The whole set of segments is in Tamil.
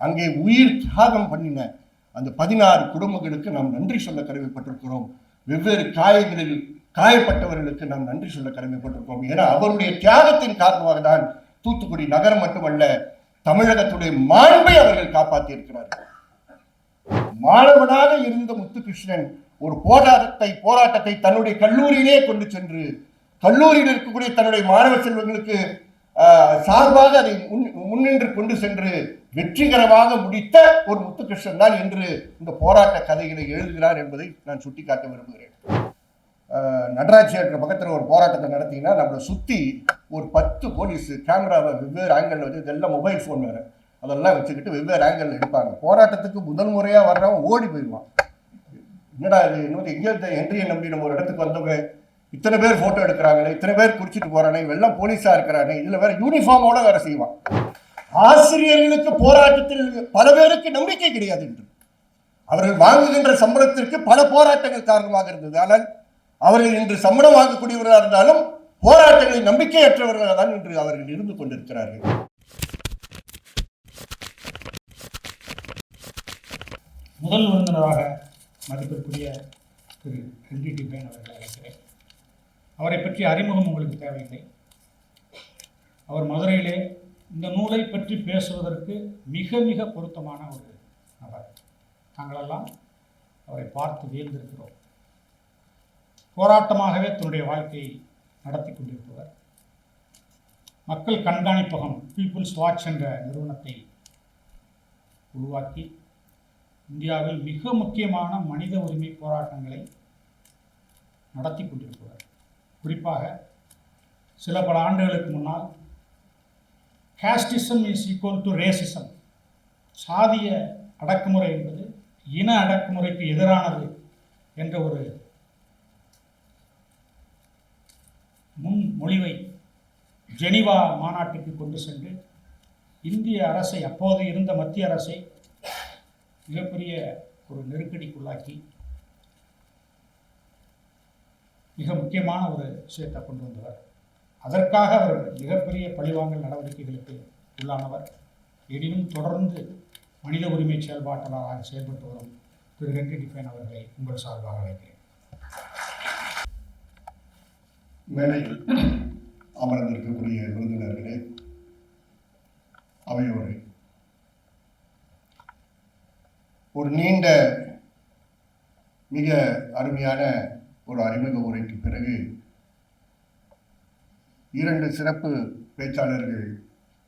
அங்கே உயிர் தியாகம் பண்ணின அந்த பதினாறு குடும்பங்களுக்கு நாம் நன்றி சொல்ல கடமைப்பட்டிருக்கிறோம். வெவ்வேறு காயங்களில் காயப்பட்டவர்களுக்கு நாம் நன்றி சொல்ல கடமைப்பட்டிருக்கோம் ஏன்னா அவருடைய தியாகத்தின் காரணமாக தான் தூத்துக்குடி நகரம் மட்டுமல்ல தமிழகத்துடைய மாண்பை அவர்கள் காப்பாற்றி இருக்கிறார்கள் மாணவனாக இருந்த முத்துகிருஷ்ணன் ஒரு போராட்டத்தை போராட்டத்தை தன்னுடைய கல்லூரியிலே கொண்டு சென்று கல்லூரியில் இருக்கக்கூடிய தன்னுடைய மாணவ செல்வங்களுக்கு சார்பாக அதை முன் முன்னின்று கொண்டு சென்று வெற்றிகரமாக முடித்த ஒரு முத்துகிருஷ்ணன் தான் என்று இந்த போராட்ட கதைகளை எழுதுகிறார் என்பதை நான் சுட்டிக்காட்ட விரும்புகிறேன். ஆஹ், நடராஜ் தியேட்டர் பக்கத்தில் ஒரு போராட்டத்தை நடத்திங்கன்னா நம்மளை சுற்றி ஒரு பத்து போலீஸ் கேமராவை வெவ்வேறு ஆங்கிளில் வச்சு இதெல்லாம் மொபைல் ஃபோன் வேறு. அதெல்லாம் வச்சுக்கிட்டு வெவ்வேறு ஆங்கிளில் எடுப்பாங்க. போராட்டத்துக்கு முதல் முறையாக வர்றவன் ஓடி போயிடுவான். என்னடா இது? இன்னொரு எங்கேயோ ஹென்ரியை நம்பி நம்ம ஒரு இடத்துக்கு வந்தவங்க இத்தனை பேர் ஃபோட்டோ எடுக்கிறாங்களே இத்தனை பேர் குடிச்சிட்டு போகிறானே இவெல்லாம் போலீஸாக இருக்கிறானே இதில் வேற யூனிஃபார்மோட வேறு செய்வான். ஆசிரியர்களுக்கு போராட்டத்தில் பல பேருக்கு நம்பிக்கை கிடையாது என்று. அவர்கள் வாங்குகின்ற சம்பளத்திற்கு பல போராட்டங்கள் காரணமாக இருந்தது. ஆனால் அவர்கள் இன்று சம்பளம் வாங்கக்கூடியவர்களாக இருந்தாலும் போராட்டங்களில் நம்பிக்கையற்றவர்களாக தான் இன்று அவர்கள் இருந்து கொண்டிருக்கிறார்கள். முதல் விருந்தினராக மதிப்பிற்குரிய திரு ஹென்றி டிபேன் அவர்களை அழைக்கிறேன். அவரை பற்றி அறிமுகம் உங்களுக்கு தேவையில்லை. அவர் மதுரையிலே இந்த நூலை பற்றி பேசுவதற்கு மிக மிக பொருத்தமான ஒரு நபர். நாங்களெல்லாம் அவரை பார்த்து வியந்திருக்கிறோம். போராட்டமாகவே தன்னுடைய வாழ்க்கையை நடத்தி கொண்டிருப்பவர். மக்கள் கண்காணிப்பகம் பீப்புள்ஸ் வாட்ச் என்ற நிறுவனத்தை உருவாக்கி இந்தியாவில் மிக முக்கியமான மனித உரிமை போராட்டங்களை நடத்தி கொண்டிருப்பவர். குறிப்பாக சில பல ஆண்டுகளுக்கு முன்னால் casteism is equal to racism சாதிய அடக்குமுறை என்பது இன அடக்குமுறைக்கு எதிரானது என்ற ஒரு முன்மொழிவை ஜெனிவா மாநாட்டுக்கு கொண்டு சென்று இந்திய அரசை அப்போது இருந்த மத்திய அரசை மிகப்பெரிய ஒரு நெருக்கடிக்குள்ளாக்கி மிக முக்கியமான ஒரு விஷயத்தை கொண்டு வந்தவர். அதற்காக அவர் மிகப்பெரிய பழிவாங்கல் நடவடிக்கைகளுக்கு உள்ளானவர். எனினும் தொடர்ந்து மனித உரிமை செயல்பாட்டாளராக செயல்பட்டு வரும் திரு. ஹென்றி டிஃபைன் அவர்களை உங்கள் சார்பாக அழைக்கிறேன். மேடையில் அமர்ந்திருக்கக்கூடிய விருந்தினர்களே அவையோரே ஒரு நீண்ட மிக அருமையான ஒரு அறிமுக உரைக்கு பிறகு இரண்டு சிறப்பு பேச்சாளர்கள்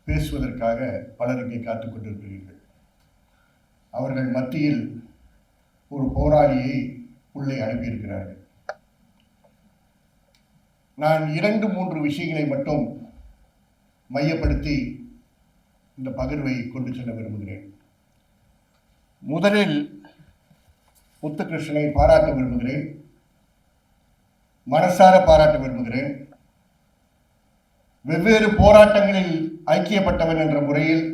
பேசுவதற்காக பலர் இங்கே கொண்டிருக்கிறீர்கள். அவர்கள் மத்தியில் ஒரு போராளியை உள்ளே அனுப்பியிருக்கிறார்கள். நான் இரண்டு மூன்று விஷயங்களை மட்டும் மையப்படுத்தி இந்த பகிர்வை கொண்டு செல்ல விரும்புகிறேன். முதலில் முத்துகிருஷ்ணனை பாராட்ட விரும்புகிறேன். மனசார பாராட்ட விரும்புகிறேன். வெவ்வேறு போராட்டங்களில் ஐக்கியப்பட்டவன் என்ற முறையில்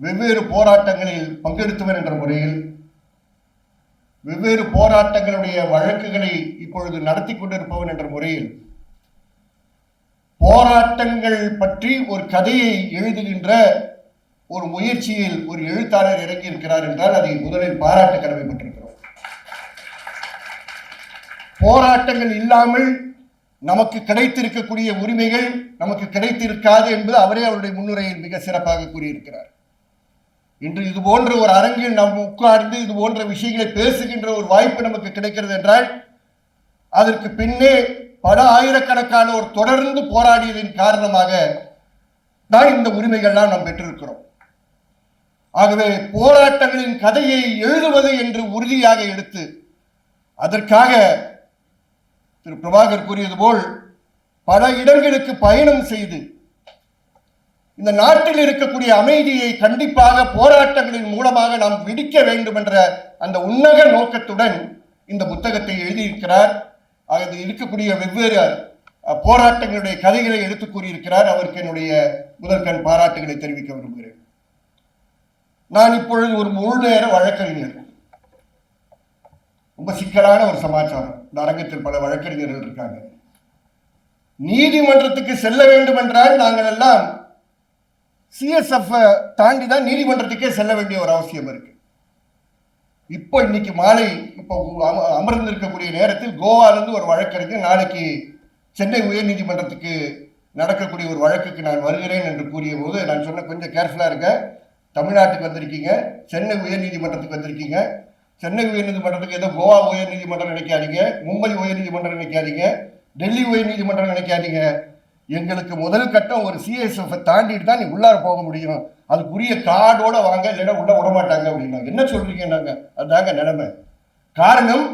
வெவ்வேறு போராட்டங்களில் பங்கெடுத்தவன் என்ற முறையில் வெவ்வேறு போராட்டங்களுடைய வழக்குகளை இப்பொழுது நடத்தி கொண்டிருப்பவன் என்ற முறையில் போராட்டங்கள் பற்றி ஒரு கதையை எழுதுகின்ற ஒரு முயற்சியில் ஒரு எழுத்தாளர் இறங்கியிருக்கிறார் என்றால் அதை முதலில் பாராட்ட கடமைப்பட்டிருக்கிறோம் போராட்டங்கள் இல்லாமல் நமக்கு கிடைத்திருக்கக்கூடிய உரிமைகள் நமக்கு கிடைத்திருக்காது என்பது அவரே அவருடைய முன்னுரையில் மிக சிறப்பாக கூறியிருக்கிறார். இன்று இது போன்ற ஒரு அரங்கில் நாம் உட்கார்ந்து இது போன்ற விஷயங்களை பேசுகின்ற ஒரு வாய்ப்பு நமக்கு கிடைக்கிறது என்றால் அதற்கு பின்னே பல ஆயிரக்கணக்கானோர் தொடர்ந்து போராடியதன் காரணமாக தான் இந்த உரிமைகள்லாம் நாம் பெற்றிருக்கிறோம். ஆகவே போராட்டங்களின் கதையை எழுதுவது என்று உறுதியாக எடுத்து அதற்காக திரு பிரபாகர் கூறியது போல் பல இடங்களுக்கு பயணம் செய்து இந்த நாட்டில் இருக்கக்கூடிய அமைதியை கண்டிப்பாக போராட்டங்களின் மூலமாக நாம் விடிக்க வேண்டும் என்ற அந்த உன்னக நோக்கத்துடன் இந்த புத்தகத்தை எழுதியிருக்கிறார். அது இருக்கக்கூடிய வெவ்வேறு போராட்டங்களுடைய கதைகளை எடுத்து கூறியிருக்கிறார். அவருக்கு என்னுடைய முதற்கண் பாராட்டுகளை தெரிவிக்க விரும்புகிறேன். நான் இப்பொழுது ஒரு முழு நேர வழக்கறிஞர். ரொம்ப சிக்கலான ஒரு சமாச்சாரம். இந்த அரங்கத்தில் பல வழக்கறிஞர்கள் இருக்காங்க. நீதிமன்றத்துக்கு செல்ல வேண்டும் என்றால் நாங்கள் எல்லாம் சிஎஸ்எஃப் தாண்டி தான் நீதிமன்றத்துக்கே செல்ல வேண்டிய ஒரு அவசியம் இருக்கு. இப்போ இன்னைக்கு மாலை இப்போ அம- அமர்ந்திருக்கக்கூடிய நேரத்தில் கோவாலேருந்து ஒரு வழக்கறிஞர் நாளைக்கு சென்னை உயர்நீதிமன்றத்துக்கு நடக்கக்கூடிய ஒரு வழக்குக்கு நான் வருகிறேன் என்று கூறிய போது நான் சொன்ன கொஞ்சம் கேர்ஃபுல்லாக இருக்க தமிழ்நாட்டுக்கு வந்திருக்கீங்க சென்னை உயர் நீதிமன்றத்துக்கு வந்திருக்கீங்க. சென்னை உயர்நீதிமன்றத்துக்கு ஏதோ கோவா உயர்நீதிமன்றம் நினைக்காதீங்க மும்பை உயர்நீதிமன்றம் நினைக்காதீங்க டெல்லி உயர்நீதிமன்றம் நினைக்காதீங்க. எங்களுக்கு முதல் கட்டம் ஒரு சிஎஸ்எஃப் தாண்டிட்டு தான் நீ உள்ளார போக முடியும். அதுக்குரிய கார்டோட வாங்க இல்லைன்னா உள்ள விட மாட்டாங்க அப்படின்னா என்ன சொல்றீங்க நாங்க அதாங்க நிலைமை. காரணம்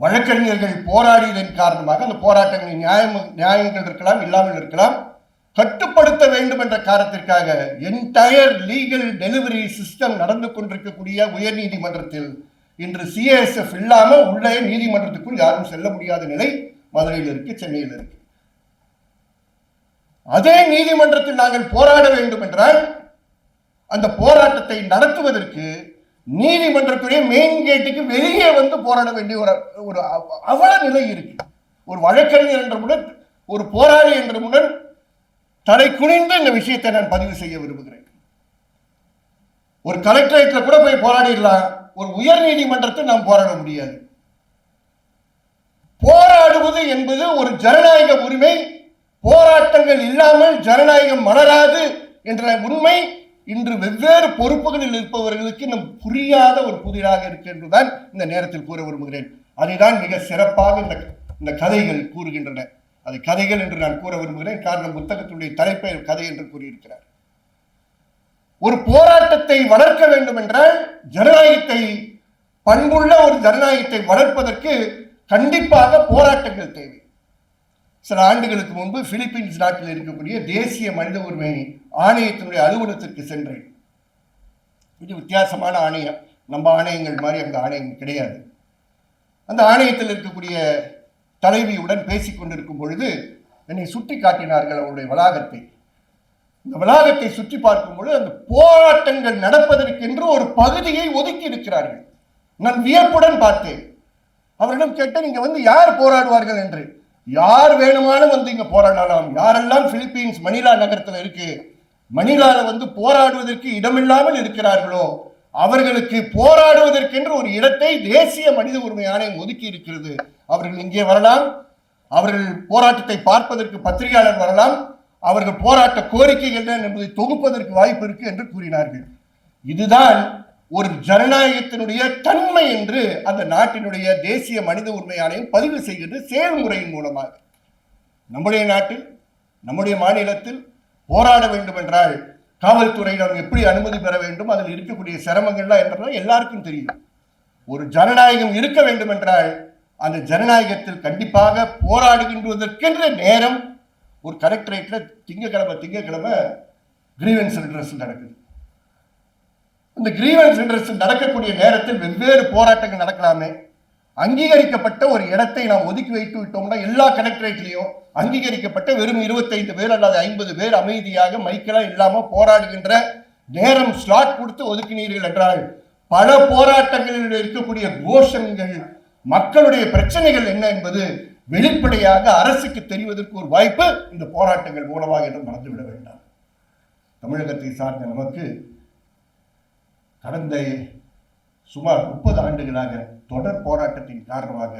வழக்கறிஞர்கள் போராடியதன் காரணமாக அந்த போராட்டங்கள் நியாயம் நியாயங்கள் இருக்கலாம் இல்லாமல் இருக்கலாம். கட்டுப்படுத்த வேண்டும் என்ற காரணத்திற்காக என்டையர் லீகல் டெலிவரி சிஸ்டம் நடந்து கொண்டிருக்கக்கூடிய உயர் நீதிமன்றத்தில் இன்று சிஏஎஸ்எஃப் இல்லாமல் உள்ளே நீதிமன்றத்துக்குள் யாரும் செல்ல முடியாத நிலை மதுரையில் இருக்கு சென்னையில் இருக்கு. அதே நீதிமன்றத்தில் நாங்கள் போராட வேண்டும் என்றால் அந்த போராட்டத்தை நடத்துவதற்கு நீதிமன்றத்துடைய மெயின் கேட்டுக்கு வெளியே வந்து போராட வேண்டிய ஒரு ஒரு அவ- அவல நிலை இருக்கு. ஒரு வழக்கறிஞர் என்ற முடன் ஒரு போராளி என்ற முடன் தலை குனிந்து இந்த விஷயத்தை நான் பதிவு செய்ய விரும்புகிறேன். ஒரு கலெக்டரேட்ல கூட போய் போராடிடலாம் ஒரு உயர் நீதிமன்றத்தை நாம் போராட முடியாது. போராடுவது என்பது ஒரு ஜனநாயக உரிமை. போராட்டங்கள் இல்லாமல் ஜனநாயகம் மலராது என்ற உண்மை. இன்று வெவ்வேறு பொறுப்புகளில் இருப்பவர்களுக்கு நம் புரியாத ஒரு புதிராக இருக்கு என்றுதான் இந்த நேரத்தில் கூற விரும்புகிறேன். அதைதான் மிக சிறப்பாக இந்த இந்த கதைகள் கூறுகின்றன. அது கதைகள் என்று நான் கூற விரும்புகிறேன். காரணம் புத்தகத்துடைய தலைப்பை கதை என்று கூறியிருக்கிறார். ஒரு போராட்டத்தை வளர்க்க வேண்டும் என்றால் ஜனநாயகத்தை பண்புள்ள ஒரு ஜனநாயகத்தை வளர்ப்பதற்கு கண்டிப்பாக போராட்டங்கள் தேவை. சில ஆண்டுகளுக்கு முன்பு பிலிப்பீன்ஸ் நாட்டில் இருக்கக்கூடிய தேசிய மனித உரிமை ஆணையத்தினுடைய அலுவலகத்திற்கு சென்றேன். இது வித்தியாசமான ஆணையம். நம்ம ஆணையங்கள் மாதிரி அந்த ஆணையம் கிடையாது. அந்த ஆணையத்தில் இருக்கக்கூடிய தலைவியுடன் பேசிக் கொண்டிருக்கும் பொழுது என்னை சுட்டி காட்டினார்கள் அவருடைய வளாகத்தை. இந்த வளாகத்தை சுற்றி பார்க்கும் பொழுது அந்த போராட்டங்கள் நடப்பதற்கென்று ஒரு பகுதியை ஒதுக்கி இருக்கிறார்கள். நான் வியப்புடன் பார்த்தேன். அவரிடம் கேட்டேன் இங்க வந்து யார் போராடுவார்கள்? என்று. யார் வேணுமானும் வந்து இங்க போராடலாம். யாரெல்லாம் பிலிப்பீன்ஸ் மணிலா நகரத்தில் இருக்கு மணிலாவில் வந்து போராடுவதற்கு இடமில்லாமல் இருக்கிறார்களோ அவர்களுக்கு போராடுவதற்கென்று ஒரு இடத்தை தேசிய மனித உரிமை ஆணையம் ஒதுக்கி இருக்கிறது. அவர்கள் இங்கே வரலாம். அவர்கள் போராட்டத்தை பார்ப்பதற்கு பத்திரிகையாளர் வரலாம். அவர்கள் போராட்ட கோரிக்கைகள் என்ன என்பதை தொகுப்பதற்கு வாய்ப்பு இருக்கு என்று கூறினார்கள். இதுதான் ஒரு ஜனநாயகத்தினுடைய தன்மை என்று அந்த நாட்டினுடைய தேசிய மனித உரிமை ஆணையம் பதிவு செய்கிறது செயல்முறையின் மூலமாக. நம்முடைய நாட்டில் நம்முடைய மாநிலத்தில் போராட வேண்டும் என்றால் காவல்துறையினர் எப்படி அனுமதி பெற வேண்டும் அதில் இருக்கக்கூடிய சிரமங்கள்லாம் என்றெல்லாம் எல்லாருக்கும் தெரியும். ஒரு ஜனநாயகம் இருக்க வேண்டும் என்றால் அந்த ஜனநாயகத்தில் கண்டிப்பாக போராடுகின்றதற்கென்ற நேரம் ஒரு கலெக்டரேட்டில் திங்கக்கிழமை திங்கக்கிழமை கிரீவன்ஸ் சென்டர்ஸ் நடக்குது. இந்த கிரீவன்ஸ் சென்டர்ஸ் நடக்கக்கூடிய நேரத்தில் வெவ்வேறு போராட்டங்கள் நடக்கலாமே. அங்கீகரிக்கப்பட்ட ஒரு இடத்தை நாம் ஒதுக்கி வைத்து விட்டோம்னா எல்லா கலெக்டரேட்லையும் அங்கீகரிக்கப்பட்ட வெறும் இருபத்தைந்து பேர் அல்லது ஐம்பது பேர் அமைதியாக மைக்கெல்லாம் இல்லாமல் போராடுகின்ற நேரம் ஸ்லாட் கொடுத்து ஒதுக்கினீர்கள் என்றால் பல போராட்டங்களில் இருக்கக்கூடிய கோஷங்கள் மக்களுடைய பிரச்சனைகள் என்ன என்பது வெளிப்படையாக அரசுக்கு தெரிவதற்கு ஒரு வாய்ப்பு இந்த போராட்டங்கள் மூலமாக என்று மறந்துவிட வேண்டாம். தமிழகத்தை சார்ந்த நமக்கு கடந்த சுமார் முப்பது ஆண்டுகளாக தொடர் போராட்டத்தின் காரணமாக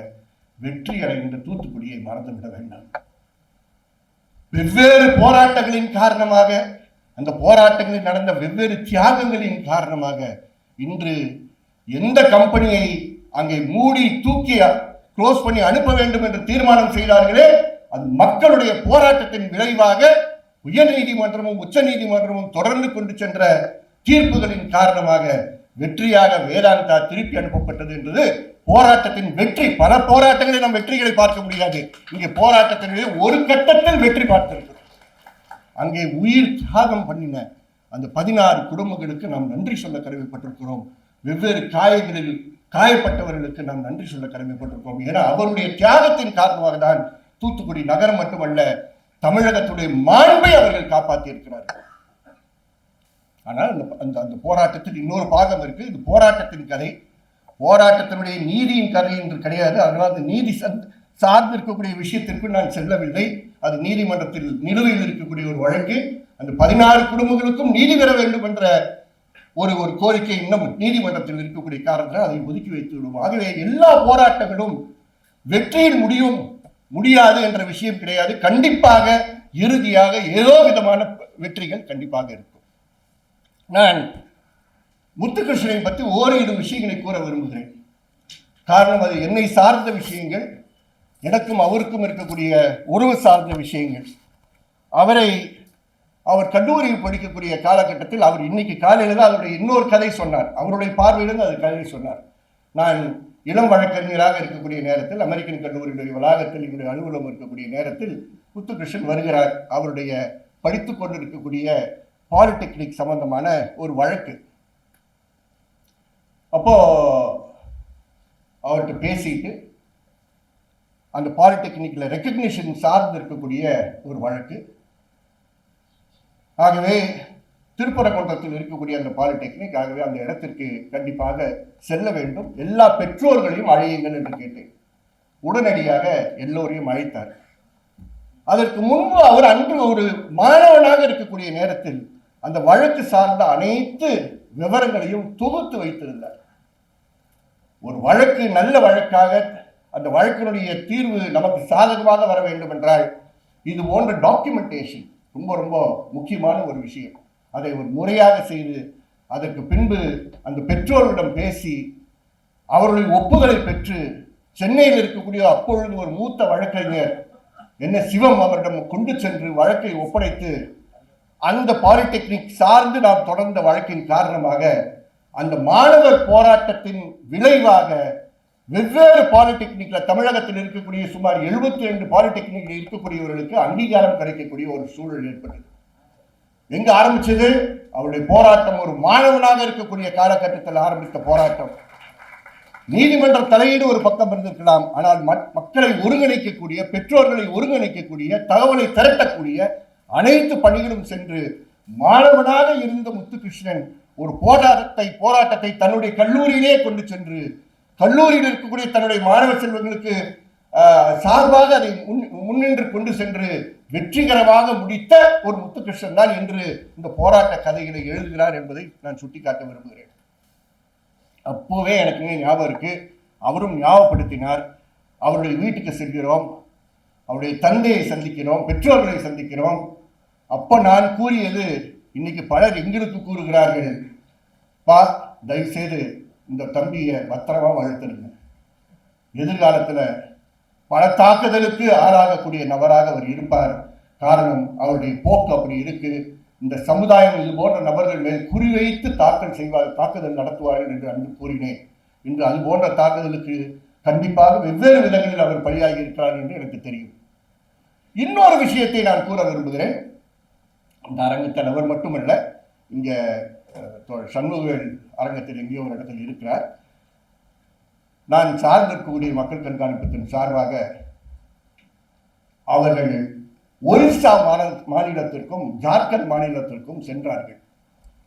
வெற்றி அடைகின்ற தூத்துக்குடியை மறந்துவிட வேண்டாம். வெவ்வேறு போராட்டங்களின் காரணமாக அந்த போராட்டங்களில் நடந்த வெவ்வேறு தியாகங்களின் காரணமாக இன்று எந்த கம்பெனியை அங்கே மூடி தூக்கி க்ளோஸ் பண்ணி அனுப்ப வேண்டும் என்று தீர்மானம் செய்தார்களே அது மக்களுடைய போராட்டத்தின் விளைவாக உயர்நீதிமன்றமும் உச்ச நீதிமன்றமும் தொடர்ந்து கொண்டு சென்ற தீர்ப்புகளின் காரணமாக வெற்றியாக வேதாந்தா திருப்பி அனுப்பப்பட்டது என்பது போராட்டத்தின் வெற்றி. பல போராட்டங்களில் நாம் வெற்றிகளை பார்க்க முடியாது. இங்கே போராட்டத்தினுடைய ஒரு கட்டத்தில் வெற்றி பார்த்திருக்கிறோம். அங்கே உயிர் தியாகம் பண்ணின அந்த பதினாறு குடும்பங்களுக்கு நாம் நன்றி சொல்ல கடமைப்பட்டிருக்கிறோம். வெவ்வேறு காயங்களில் காயப்பட்டவர்களுக்கு நாம் நன்றி சொல்ல கடமைப்பட்டிருக்கிறோம். ஏன்னா அவருடைய தியாகத்தின் காரணமாக தான் தூத்துக்குடி நகரம் மட்டுமல்ல தமிழகத்துடைய மாண்பை அவர்கள் காப்பாற்றி இருக்கிறார்கள் ஆனால் அந்த அந்த அந்த போராட்டத்தில் இன்னொரு பாகம் இருக்குது இது போராட்டத்தின் கதை. போராட்டத்தினுடைய நீதியின் கதை என்று கிடையாது. அதனால் அந்த நீதி சந்த்- சார்ந்து இருக்கக்கூடிய விஷயத்திற்கு நான் செல்லவில்லை. அது நீதிமன்றத்தில் நிலுவையில் இருக்கக்கூடிய ஒரு வழக்கு. அந்த பதினாறு குடும்பங்களுக்கும் நீதி பெற வேண்டும் என்ற ஒரு ஒரு கோரிக்கை இன்னும் நீதிமன்றத்தில் இருக்கக்கூடிய காரணத்தில் அதை ஒதுக்கி வைத்து விடும் ஆகவே எல்லா போராட்டங்களும் வெற்றியில் முடியும் முடியாது என்ற விஷயம் கிடையாது. கண்டிப்பாக இறுதியாக ஏதோ விதமான வெற்றிகள் கண்டிப்பாக இருக்கும். நான் முத்துகிருஷ்ணனை பற்றி ஓரிரு விஷயங்களை கூற விரும்புகிறேன். காரணம் அது என்னை சார்ந்த விஷயங்கள் எனக்கும் அவருக்கும் இருக்கக்கூடிய உறவு சார்ந்த விஷயங்கள். அவரை அவர் கல்லூரியில் படிக்கக்கூடிய காலகட்டத்தில் அவர் இன்னைக்கு காலையில் தான் அவருடைய இன்னொரு கதை சொன்னார். அவருடைய பார்வையிலிருந்து அது கதை சொன்னார். நான் இளம் வழக்கறிஞராக இருக்கக்கூடிய நேரத்தில் அமெரிக்கன் கல்லூரியுடைய வளாகத்தில் என்னுடைய அலுவலகம் இருக்கக்கூடிய நேரத்தில் முத்துகிருஷ்ணன் வருகிறார். அவருடைய படித்து கொண்டிருக்கக்கூடிய பாலிடெக்னிக் சம்பந்தமான ஒரு வழக்கு. அப்போ அவர்கிட்ட பேசிட்டு அந்த பாலிடெக்னிக்கில் ரெக்கக்னிஷன் சார்ந்து இருக்கக்கூடிய ஒரு வழக்கு. ஆகவே திருப்பரங்குன்றத்தில் இருக்கக்கூடிய அந்த பாலிடெக்னிக் ஆகவே அந்த இடத்திற்கு கண்டிப்பாக செல்ல வேண்டும். எல்லா பெற்றோர்களையும் அழையுங்கள் என்று கேட்டேன். உடனடியாக எல்லோரையும் அழைத்தார். அதற்கு முன்பு அவர் அன்று ஒரு மாணவனாக இருக்கக்கூடிய நேரத்தில் அந்த வழக்கு சார்ந்த அனைத்து விவரங்களையும் தொகுத்து வைத்திருந்தார். ஒரு வழக்கு நல்ல வழக்காக அந்த வழக்கினுடைய தீர்வு நமக்கு சாதகமாக வர வேண்டும் என்றால் இது போன்ற டாக்குமெண்டேஷன் ரொம்ப ரொம்ப முக்கியமான ஒரு விஷயம். அதை ஒரு முறையாக செய்து அதற்கு பின்பு அந்த பெற்றோர்களிடம் பேசி அவருடைய ஒப்புதலை பெற்று சென்னையில் இருக்கக்கூடிய அப்பொழுது ஒரு மூத்த வழக்கறிஞர் என்ன சிவம் அவரிடம் கொண்டு சென்று வழக்கை ஒப்படைத்து அந்த பாலிடெக்னிக் சார்ந்து நாம் தொடர்ந்த வழக்கின் காரணமாக அந்த மாணவர் போராட்டத்தின் விளைவாக வெவ்வேறு பாலிடெக்னிக்கில் தமிழகத்தில் இருக்கக்கூடிய சுமார் 72 ரெண்டு பாலிடெக்னிக்கில் இருக்கக்கூடியவர்களுக்கு அங்கீகாரம் கிடைக்கக்கூடிய ஒரு சூழல் ஏற்பட்டது. எங்க ஆரம்பிச்சது? அவருடைய போராட்டம் ஒரு மாணவனாக இருக்கக்கூடிய காலகட்டத்தில் ஆரம்பித்த போராட்டம். நீதிமன்ற தலையீடு ஒரு பக்கம் இருந்திருக்கலாம் ஆனால் மக்- மக்களை ஒருங்கிணைக்கக்கூடிய பெற்றோர்களை ஒருங்கிணைக்கக்கூடிய தகவலை திரட்டக்கூடிய அனைத்து பணிகளும் சென்று மாணவனாக இருந்த முத்துகிருஷ்ணன் ஒரு போராட்டத்தை போராட்டத்தை தன்னுடைய கல்லூரியிலே கொண்டு சென்று கல்லூரியில் இருக்கக்கூடிய தன்னுடைய மாணவ செல்வங்களுக்கு சார்பாக அதை முன் முன்னின்று கொண்டு சென்று வெற்றிகரமாக முடித்த ஒரு முத்துகிருஷ்ணன் தான் என்று இந்த போராட்ட கதைகளை எழுதுகிறார் என்பதை நான் சுட்டிக்காட்ட விரும்புகிறேன். அப்போவே எனக்கு ஞாபகம் இருக்கு. அவரும் ஞாபகப்படுத்தினார். அவருடைய வீட்டுக்கு செல்கிறோம். அவருடைய தந்தையை சந்திக்கிறோம் பெற்றோர்களை சந்திக்கிறோம். அப்போ நான் கூறியது இன்னைக்கு பலர் எங்களுக்கு கூறுகிறார்கள். பா தயவுசெய்து இந்த தம்பியை பத்திரமா வளர்த்துருங்க எதிர்காலத்தில் பல தாக்குதலுக்கு ஆளாகக்கூடிய நபராக அவர் இருப்பார். காரணம் அவருடைய போக்கு அப்படி இருக்கு. இந்த சமுதாயம் இது போன்ற நபர்கள் மேல் குறிவைத்து தாக்கல் செய்வார் தாக்குதல் நடத்துவார்கள் என்று அன்று கூறினேன். இன்று அது போன்ற தாக்குதலுக்கு கண்டிப்பாக வெவ்வேறு விதங்களில் அவர் பலியாகி இருக்கிறார் என்று எனக்கு தெரியும். இன்னொரு விஷயத்தை நான் கூற விரும்புகிறேன். இந்த அரங்கத்தில் அவர் மட்டுமல்ல இங்கே சண்முகவேல் அரங்கத்தில் எங்கேயோ ஒரு இடத்தில் இருக்கிறார். நான் சார்ந்திருக்கக்கூடிய மக்கள் கண்காணிப்பத்தின் சார்பாக அவர்கள் ஒரிசா மாநிலத்திற்கும் ஜார்க்கண்ட் மாநிலத்திற்கும் சென்றார்கள்.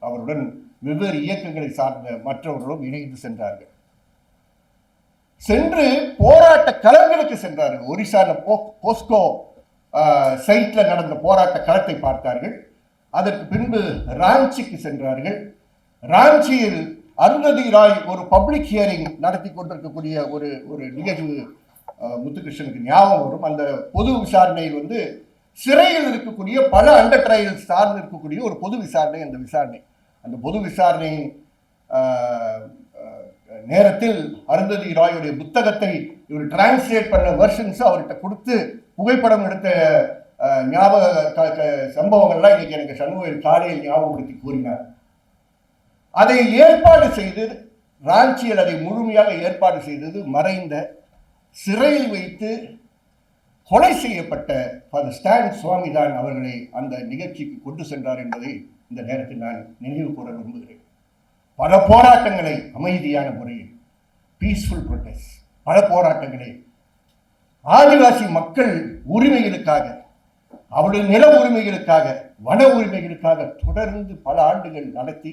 அவருடன் வெவ்வேறு இயக்கங்களை சார்ந்த மற்றவர்களும் இணைந்து சென்றார்கள். சென்று போராட்ட களங்களுக்கு சென்றார்கள். ஒரிசால போஸ்கோ சைட்ல நடந்த போராட்ட களத்தை பார்த்தார்கள். அதற்கு பின்பு ராஞ்சிக்கு சென்றார்கள். ராஞ்சியில் அருந்ததி ராய் ஒரு பப்ளிக் ஹியரிங் நடத்தி கொண்டிருக்கக்கூடிய ஒரு ஒரு நிகழ்வு முத்துகிருஷ்ணனுக்கு ஞாபகம் வரும். அந்த பொது விசாரணையில் வந்து சிறையில் இருக்கக்கூடிய பல அண்டர் ட்ரையல் சார்ந்து இருக்கக்கூடிய ஒரு பொது விசாரணை அந்த விசாரணை. அந்த பொது விசாரணையின் நேரத்தில் அருந்ததி ராயுடைய புத்தகத்தை இவர் டிரான்ஸ்லேட் பண்ண வெர்ஷன்ஸ் அவர்கிட்ட கொடுத்து புகைப்படம் எடுத்த ஞாபக க- க- சம்பவங்கள்லாம் இன்னைக்கு எனக்கு சண்முகல் காலையில் ஞாபகப்படுத்தி கூறினார். அதை ஏற்பாடு செய்து ராஞ்சியில் அதை முழுமையாக ஏற்பாடு செய்தது மறைந்த சிறையில் வைத்து கொலை செய்யப்பட்ட ஃபாதர் ஸ்டான் சுவாமிதான் அவர்களை அந்த நிகழ்ச்சிக்கு கொண்டு சென்றார் என்பதை இந்த நேரத்தில் நான் நினைவு கூற விரும்புகிறேன். பல போராட்டங்களை அமைதியான முறையில் பீஸ்ஃபுல் ப்ரொட்டஸ்ட் பல போராட்டங்களை ஆதிவாசி மக்கள் உரிமைகளுக்காக அவருடைய நில உரிமைகளுக்காக வன உரிமைகளுக்காக தொடர்ந்து பல ஆண்டுகள் நடத்தி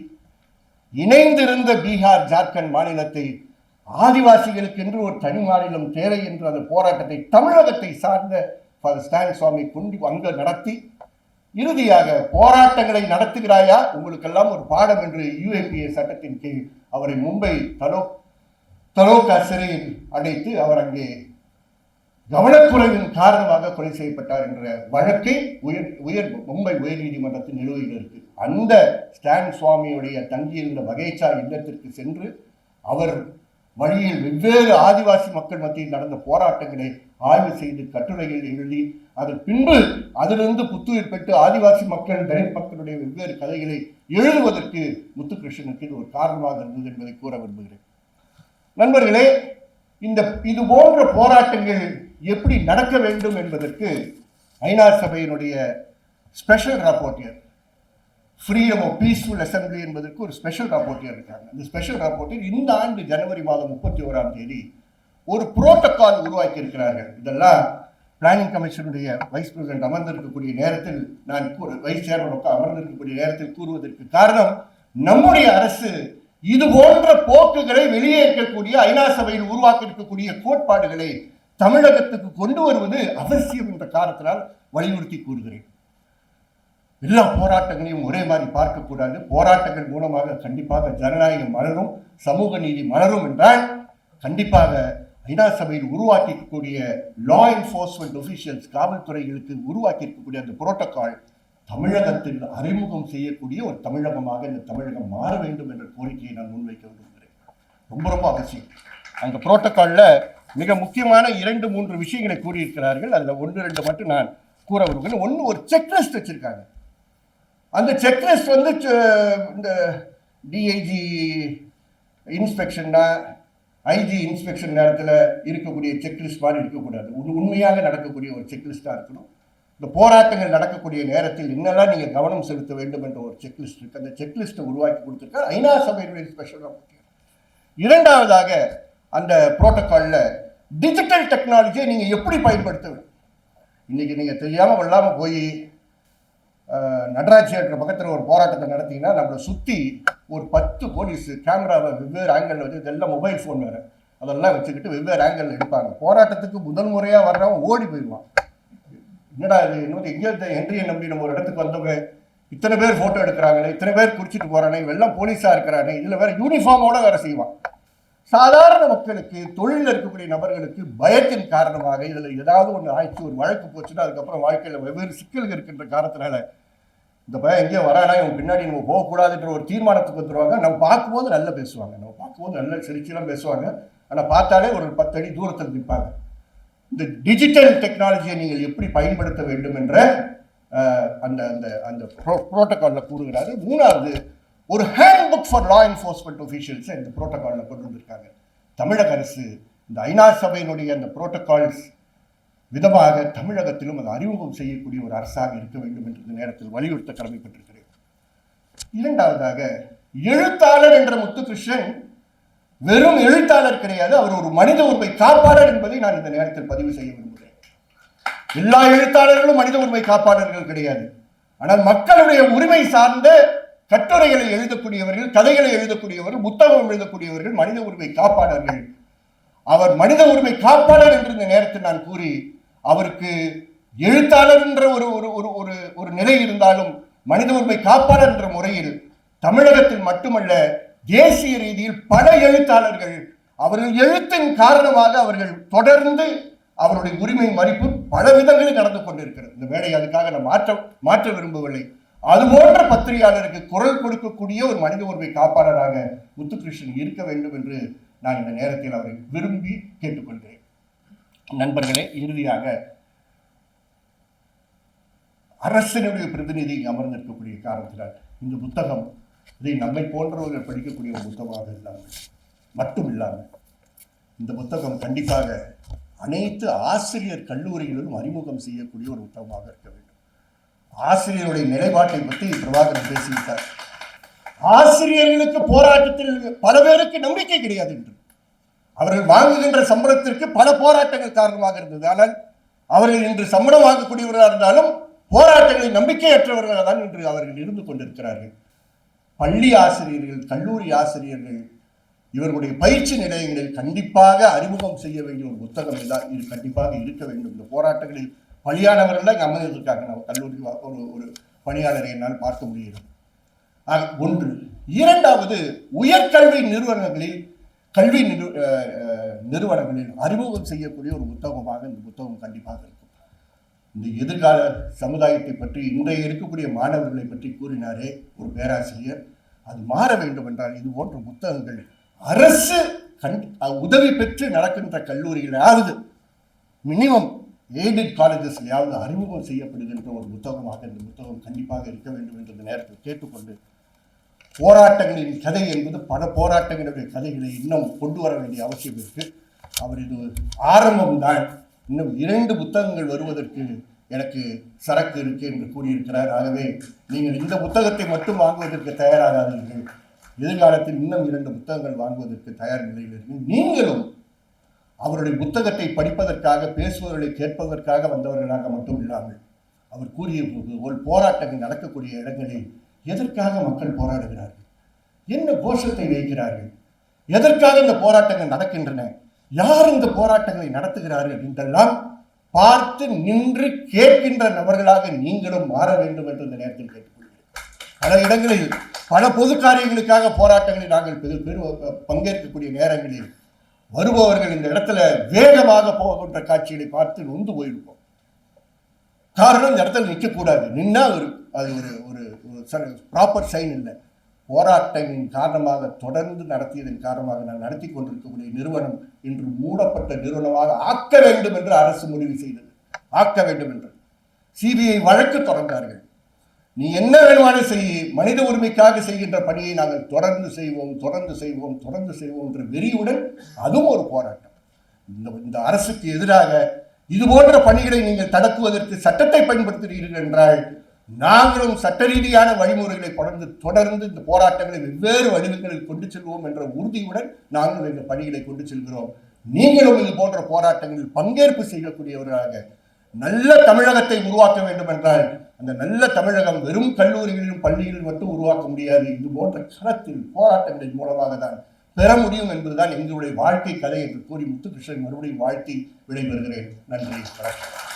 இணைந்திருந்த பீகார் ஜார்க்கண்ட் மாநிலத்தை ஆதிவாசிகளுக்கு என்று ஒரு தனி மாநிலம் தேவை என்று அந்த போராட்டத்தை தமிழகத்தை சார்ந்த ஃபாதர் ஸ்டான் சுவாமி கொண்டு அங்கு நடத்தி இறுதியாக போராட்டங்களை நடத்துகிறாயா? உங்களுக்கெல்லாம் ஒரு பாடம் என்று யூஏபிஏ சட்டத்தின் கீழ் அவரை மும்பை தலோ தலோகா சிறையில் அடைத்து அவர் அங்கே கவனக்குறைவின் காரணமாக கொலை செய்யப்பட்டார் என்ற வழக்கை உயர் உயர் மும்பை உயர்நீதிமன்றத்தின் நிலுவையில் இருக்கு. அந்த ஸ்டான் சுவாமியுடைய தங்கியிருந்த வகைச்சா இல்லத்திற்கு சென்று அவர் வழியில் வெவ்வேறு ஆதிவாசி மக்கள் மத்தியில் நடந்த போராட்டங்களை ஆய்வு செய்து கட்டுரைகள் எழுதி அதன் பின்பு அதிலிருந்து புத்துயிர் பெற்று ஆதிவாசி மக்கள் தலித் மக்களுடைய வெவ்வேறு கதைகளை எழுதுவதற்கு முத்துகிருஷ்ணனுக்கு இது ஒரு காரணமாக இருந்தது என்பதை கூற விரும்புகிறேன். நண்பர்களே இந்த இது போன்ற போராட்டங்கள் எப்படி நடக்க வேண்டும் என்பதற்கு ஐநா சபையினுடைய special rapporteur freedom of peaceful assembly என்பதற்கு ஒரு ஸ்பெஷல் ராப்போர்ட்டியர் இருக்காங்க. அந்த ஸ்பெஷல் ராப்போர்ட்டியர் இந்த ஆண்டு ஜனவரி மாதம் முப்பத்தி ஓராம் தேதி ஒரு புரோட்டோக்கால் உருவாக்கி இருக்கிறார்கள். இதெல்லாம் பிளானிங் கமிஷனுடைய வைஸ் பிரசிடென்ட் அமர்ந்திருக்கக்கூடிய நேரத்தில் நான் கூ வைஸ் சேர்மன் அமர்ந்திருக்கக்கூடிய நேரத்தில் கூறுவதற்கு காரணம் நம்முடைய அரசு இது போன்ற போக்குகளை வெளியேற்றக்கூடிய ஐநா சபையில் உருவாக்கி இருக்கக்கூடிய கோட்பாடுகளை தமிழகத்துக்கு கொண்டு வருவது அவசியம் என்ற காரணத்தினால் வலியுறுத்தி கூறுகிறேன். எல்லா போராட்டங்களையும் ஒரே மாதிரி பார்க்கக்கூடாது போராட்டங்கள் மூலமாக கண்டிப்பாக ஜனநாயகம் மலரும் சமூக நீதி மலரும் என்றால் கண்டிப்பாக ஐநா சபையில் உருவாக்கியிருக்கக்கூடிய லா என்ஃபோர்ஸ்மெண்ட் ஒஃபிஷியல்ஸ் காவல்துறைகளுக்கு உருவாக்கியிருக்கக்கூடிய அந்த புரோட்டோகால் தமிழகத்தில் அறிமுகம் செய்யக்கூடிய ஒரு தமிழகமாக இந்த தமிழகம் மாற வேண்டும் என்ற கோரிக்கையை நான் முன்வைக்க விரும்புகிறேன். ரொம்ப ரொம்ப அவசியம். அந்த புரோட்டோகாலில் மிக முக்கியமான இரண்டு மூன்று விஷயங்களை கூறியிருக்கிறார்கள். அதில் ஒன்று ரெண்டு மட்டும் நான் கூற விரும்புகிறேன். ஒன்று ஒரு செக்லிஸ்ட் வச்சுருக்காங்க. அந்த செக்லிஸ்ட் வந்து இந்த டிஐஜி இன்ஸ்பெக்ஷன்னா ஐஜி இன்ஸ்பெக்ஷன் நேரத்தில் இருக்கக்கூடிய செக்லிஸ்ட் மாதிரி இருக்கக்கூடாது. உண் உண்மையாக நடக்கக்கூடிய ஒரு செக்லிஸ்ட்டாக இருக்கணும். இந்த போராட்டங்கள் நடக்கக்கூடிய நேரத்தில் என்னெல்லாம் நீங்கள் கவனம் செலுத்த வேண்டும் என்ற ஒரு செக்லிஸ்ட் இருக்குது அந்த செக்லிஸ்ட்டை உருவாக்கி கொடுத்துருக்கா ஐநா சபையினுடைய ஸ்பெஷலாக முக்கியம் இரண்டாவதாக அந்த புரோட்டோகாலில் டிஜிட்டல் டெக்னாலஜியை நீங்கள் எப்படி பயன்படுத்த வேண்டும்? நீங்கள் தெரியாமல் கொள்ளாமல் போய் நடராஜ் தியேட்டர் பக்கத்தில் ஒரு போராட்டத்தை நடத்திங்கன்னா நம்மளை சுற்றி ஒரு பத்து போலீஸ் கேமராவை வெவ்வேறு ஆங்கிளில் வச்சு இதெல்லாம் மொபைல் ஃபோன் வேறு. அதெல்லாம் வச்சுக்கிட்டு வெவ்வேறு ஆங்கிளில் எடுப்பாங்க. போராட்டத்துக்கு முதல் முறையாக வர்றவன் ஓடி போயிடுவான். என்னடா இது? இன்னும் எங்கேயோ இந்த ஹென்ரியை நம்பி நம்ம ஒரு இடத்துக்கு வந்தவங்க. இத்தனை பேர் ஃபோட்டோ எடுக்கிறாங்களே இத்தனை பேர் குடிச்சிட்டு போகிறானே இவெல்லாம் போலீஸாக இருக்கிறானே இதில் வேற யூனிஃபார்மோட வேற செய்வான். சாதாரண மக்களுக்கு தொழிலில் இருக்கக்கூடிய நபர்களுக்கு பயத்தின் காரணமாக இதில் ஏதாவது ஒன்று ஆயிடுச்சு ஒரு வழக்கு போச்சுன்னா அதுக்கப்புறம் வாழ்க்கையில் வெவ்வேறு சிக்கல்கள் இருக்கின்ற காரணத்தினால இந்த பயம் எங்கேயோ வரானா இவன் பின்னாடி நம்ம போகக்கூடாதுன்ற ஒரு தீர்மானத்துக்கு வந்துருவாங்க. நம்ம பார்க்கும்போது நல்லா பேசுவாங்க. நம்ம பார்க்கும்போது நல்லா சிரிச்சுலாம் பேசுவாங்க. ஆனால் பார்த்தாலே ஒரு பத்து அடி தூரத்தில் நிற்பாங்க இந்த டிஜிட்டல் டெக்னாலஜியை நீங்கள் எப்படி பயன்படுத்த வேண்டும் என்ற அந்த அந்த அந்த ப்ரோ ப்ரோட்டோக்காலில் கூறுகிறாரு. மூணாவது ஒரு handbook for law enforcement ஒஃபீஷியல்ஸை இந்த புரோட்டோகாலில் கொண்டு வந்திருக்காங்க. தமிழக அரசு இந்த ஐநா சபையினுடைய அந்த புரோட்டோகால்ஸ் விதமாக தமிழகத்திலும் அது அறிமுகம் செய்யக்கூடிய ஒரு அரசாக இருக்க வேண்டும் என்று நேரத்தில் வலியுறுத்த கடமைப்பட்டிருக்கிறேன் இரண்டாவதாக எழுத்தாளர் என்ற முத்துகிருஷ்ணன் வெறும் எழுத்தாளர் கிடையாது அவர் ஒரு மனித உரிமை காப்பாளர் என்பதை நான் இந்த நேரத்தில் பதிவு செய்ய விரும்புகிறேன். எல்லா எழுத்தாளர்களும் மனித உரிமை காப்பாளர்கள் கிடையாது. ஆனால் மக்களுடைய உரிமை சார்ந்த கட்டுரைகளை எழுதக்கூடியவர்கள் கதைகளை எழுதக்கூடியவர்கள் புத்தகம் எழுதக்கூடியவர்கள் மனித உரிமை காப்பாளர்கள். அவர் மனித உரிமை காப்பாளர் என்று இந்த நேரத்தில் நான் கூறி அவருக்கு எழுத்தாளர் என்ற ஒரு ஒரு ஒரு ஒரு ஒரு நிலை இருந்தாலும் மனித உரிமை காப்பாளர் என்ற முறையில் தமிழகத்தில் மட்டுமல்ல தேசிய ரீதியில் பல எழுத்தாளர்கள் அவர்கள் எழுத்தின் காரணமாக அவர்கள் தொடர்ந்து அவருடைய உரிமை மதிப்பு பல விதங்களில் நடந்து கொண்டிருக்கிறது. இந்த வேலை அதுக்காக நான் மாற்ற மாற்ற விரும்பவில்லை. அது போன்ற பத்திரிகையாளருக்கு குரல் கொடுக்கக்கூடிய ஒரு மனித உரிமை காப்பாளராக முத்துகிருஷ்ணன் இருக்க வேண்டும் என்று நான் இந்த நேரத்தில் அவரை விரும்பி கேட்டுக்கொள்கிறேன். நண்பர்களே இறுதியாக அரசினுடைய பிரதிநிதி அமர்ந்திருக்கக்கூடிய காரணத்தினால் இந்த புத்தகம் இதை நம்மை போன்றவர்கள் படிக்கக்கூடிய ஒரு புத்தகமாக இல்லாமல் மட்டும் இல்லாமல் இந்த புத்தகம் கண்டிப்பாக அனைத்து ஆசிரியர் கல்லூரிகளிலும் அறிமுகம் செய்யக்கூடிய ஒரு புத்தகமாக இருக்க வேண்டும். ஆசிரியருடைய நிலைப்பாட்டை பற்றி பிரபாகரன் பேசிவிட்டார் ஆசிரியர்களுக்கு போராட்டத்தில் பல பேருக்கு நம்பிக்கை கிடையாது என்று. அவர்கள் வாங்குகின்ற சம்பளத்திற்கு பல போராட்டங்கள் காரணமாக இருந்தது. ஆனால் அவர்கள் இன்று சம்பளம் வாங்கக்கூடியவர்களாக இருந்தாலும் போராட்டங்களில் நம்பிக்கையற்றவர்களாக தான் இன்று அவர்கள் இருந்து கொண்டிருக்கிறார்கள். பள்ளி ஆசிரியர்கள் கல்லூரி ஆசிரியர்கள் இவர்களுடைய பயிற்சி நிலையங்களில் கண்டிப்பாக அறிமுகம் செய்ய வேண்டிய ஒரு புத்தகம் இதான் இது. கண்டிப்பாக இருக்க வேண்டும். இந்த போராட்டங்களில் பலியானவர்கள் இங்கே அமர்ந்திருக்காங்க நம்ம கல்லூரி வா- ஒரு ஒரு பணியாளரை என்னால் பார்க்க முடிகிறது. ஆக, ஒன்று. இரண்டாவது உயர்கல்வி நிறுவனங்களில் கல்வி நிறு நிறுவனங்களில் அறிமுகம் செய்யக்கூடிய ஒரு புத்தகமாக இந்த புத்தகம் கண்டிப்பாக இருக்கும். இந்த எதிர்கால சமுதாயத்தை பற்றி இன்றைய இருக்கக்கூடிய மாணவர்களை பற்றி கூறினாரே ஒரு பேராசிரியர். அது மாற வேண்டும் என்றால் இது போன்ற புத்தகங்கள் அரசு கண் உதவி பெற்று நடக்கின்ற கல்லூரிகளாவது மினிமம் எய்டட் காலேஜஸ்லையாவது அறிமுகம் செய்யப்படுகின்ற ஒரு புத்தகமாக இந்த புத்தகம் கண்டிப்பாக இருக்க வேண்டும் என்ற நேரத்தில் கேட்டுக்கொண்டு போராட்டங்களின் கதை என்பது பல போராட்டங்களுடைய கதைகளை இன்னும் கொண்டு வர வேண்டிய அவசியம் இருக்குது அவர் இது ஆரம்பம்தான். இன்னும் இரண்டு புத்தகங்கள் வருவதற்கு எனக்கு சரக்கு இருக்கு என்று கூறியிருக்கிறார். ஆகவே நீங்கள் இந்த புத்தகத்தை மட்டும் வாங்குவதற்கு தயாராகாதீர்கள். எதிர்காலத்தில் இன்னும் இரண்டு புத்தகங்கள் வாங்குவதற்கு தயார் நிலையில் இருக்கு நீங்களும் அவருடைய புத்தகத்தை படிப்பதற்காக பேசுபவர்களை கேட்பதற்காக வந்தவர்களாக மட்டும் இல்லாமல் அவர் கூறிய போது ஒரு போராட்டங்கள் நடக்கக்கூடிய இடங்களில் எதற்காக மக்கள் போராடுகிறார்கள்? என்ன கோஷத்தை வைக்கிறார்கள்? எதற்காக இந்த போராட்டங்கள் நடக்கின்றன? யார் இந்த போராட்டங்களை நடத்துகிறார்கள் என்றெல்லாம் பார்த்து நின்று கேட்கின்ற நபர்களாக நீங்களும் மாற வேண்டும் என்று இந்த நேரத்தில் கேட்டுக்கொள்கிறேன். பல இடங்களில் பல பொது காரியங்களுக்காக போராட்டங்களில் நாங்கள் பெரு பங்கேற்கக்கூடிய நேரங்களில் வருபவர்கள் இந்த இடத்துல வேகமாக போகின்ற காட்சிகளை பார்த்து நொந்து போயிருப்போம். காரணம் இந்த இடத்துல நிற்கக்கூடாது. நின்னா ஒரு அது ஒரு ஒரு ப்ராப்பர் சைன் இல்லை. போராட்டங்களின் காரணமாக தொடர்ந்து நடத்தியதன் காரணமாக நான் நடத்தி கொண்டிருக்கக்கூடிய நிறுவனம் இன்று மூடப்பட்ட நிறுவனமாக ஆக்க வேண்டும் என்று அரசு முடிவு செய்தது. ஆக்க வேண்டும் என்று. சிபிஐ வழக்கு தொடர்ந்தார்கள். நீ என்ன வேணுமானும் செய். மனித உரிமைக்காக செய்கின்ற பணியை நாங்கள் தொடர்ந்து செய்வோம் தொடர்ந்து செய்வோம் தொடர்ந்து செய்வோம் என்ற வெறியுடன் அதுவும் ஒரு போராட்டம். இந்த இந்த அரசுக்கு எதிராக இது போன்ற பணிகளை நீங்கள் தடுக்குவதற்கு சட்டத்தை பயன்படுத்துகிறீர்கள் என்றால் நாங்களும் சட்ட ரீதியான வழிமுறைகளை தொடர்ந்து தொடர்ந்து இந்த போராட்டங்களை வெவ்வேறு வடிவங்களில் கொண்டு செல்வோம் என்ற உறுதியுடன் நாங்கள் இந்த பணிகளை கொண்டு செல்கிறோம். நீங்களும் இது போன்ற போராட்டங்களில் பங்கேற்பு செய்யக்கூடியவர்களாக நல்ல தமிழகத்தை உருவாக்க வேண்டும் என்றால் அந்த நல்ல தமிழகம் வெறும் கல்லூரிகளிலும் பள்ளிகளில் மட்டும் உருவாக்க முடியாது இது போன்ற களத்தில் போராட்டங்களின் மூலமாக தான் பெற முடியும் என்பதுதான் எங்களுடைய வாழ்க்கை கதை என்று கூறி முத்துகிருஷ்ணன் மறுபடியும் வாழ்த்தி விடைபெறுகிறேன். நன்றி வணக்கம்.